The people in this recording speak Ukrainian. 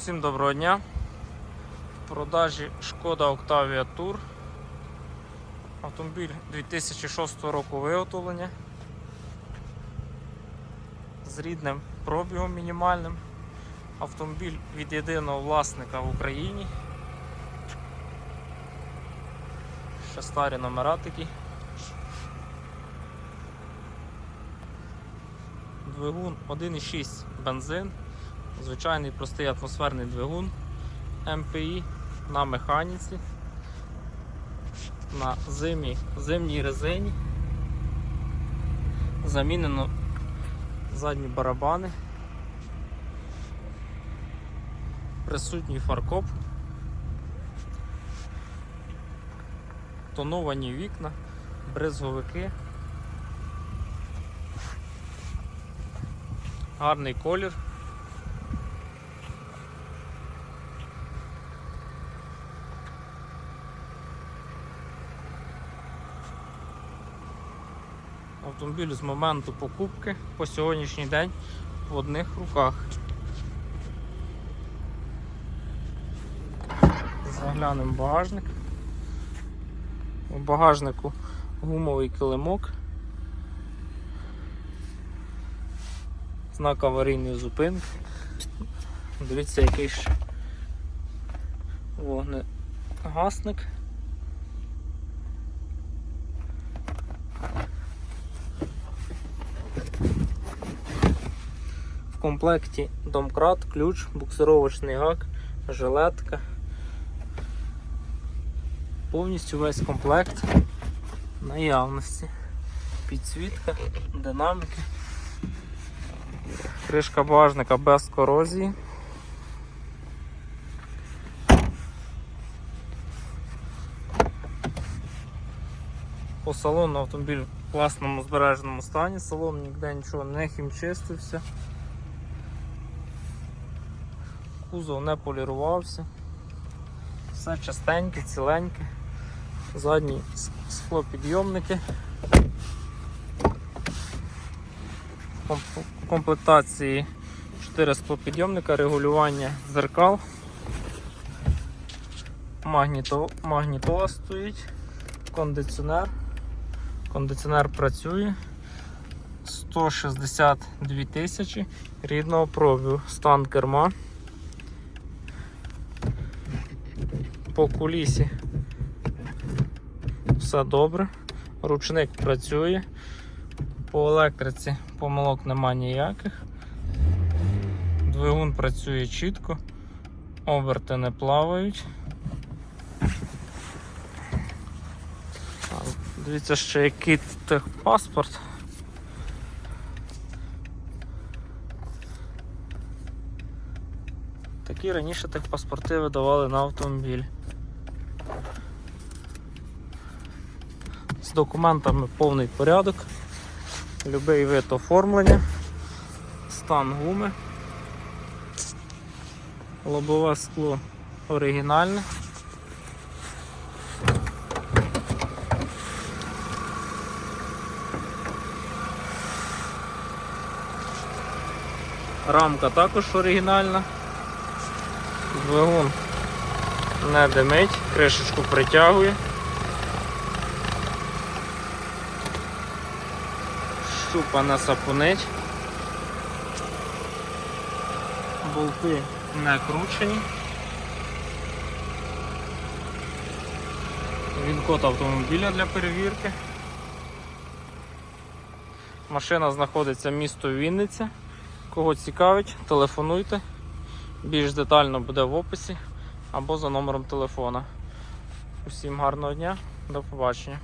Всім доброго дня. В продажі Шкода Octavia Tour. Автомобіль 2006 року виготовлення. З рідним пробігом мінімальним. Автомобіль від єдиного власника в Україні. Ще старі номера такі. Двигун 1,6 бензин. Звичайний простий атмосферний двигун МПІ на механіці, на зимі, зимній резині. Замінено задні барабани, присутній фаркоп, тоновані вікна, бризговики. Гарний колір. Автомобіль з моменту покупки по сьогоднішній день в одних руках. Заглянемо багажник. У багажнику гумовий килимок. Знак аварійної зупинки. Дивіться, який ж вогнегасник. В комплекті домкрат, ключ, буксировочний гак, жилетка. Повністю весь комплект наявності. Підсвітка, динаміки. Кришка багажника без корозії. По салону автомобіль в класному збереженому стані, салон ніде нічого не хімчистився. Кузов не полірувався. Все чистеньке, ціленьке. Задні склопідйомники. В комплектації 4 склопідйомника, регулювання зеркал. Магніто, магнітола стоїть, кондиціонер. Кондиціонер працює. 162 тисячі рідного пробігу, стан керма. По кулісі все добре. Ручник працює. По електриці помилок нема ніяких. Двигун працює чітко, оберти не плавають. Дивіться, ще який техпаспорт. Такі раніше техпаспорти видавали на автомобіль. З документами повний порядок, любий вид оформлення, стан гуми, лобове скло оригінальне. Рамка також оригінальна. Двигун не димить, кришечку притягує. Щупа не сапунить. Болти не кручені. Він код автомобіля для перевірки. Машина знаходиться місто Вінниця. Кого цікавить, телефонуйте. Більш детально буде в описі або за номером телефона. Усім гарного дня, до побачення.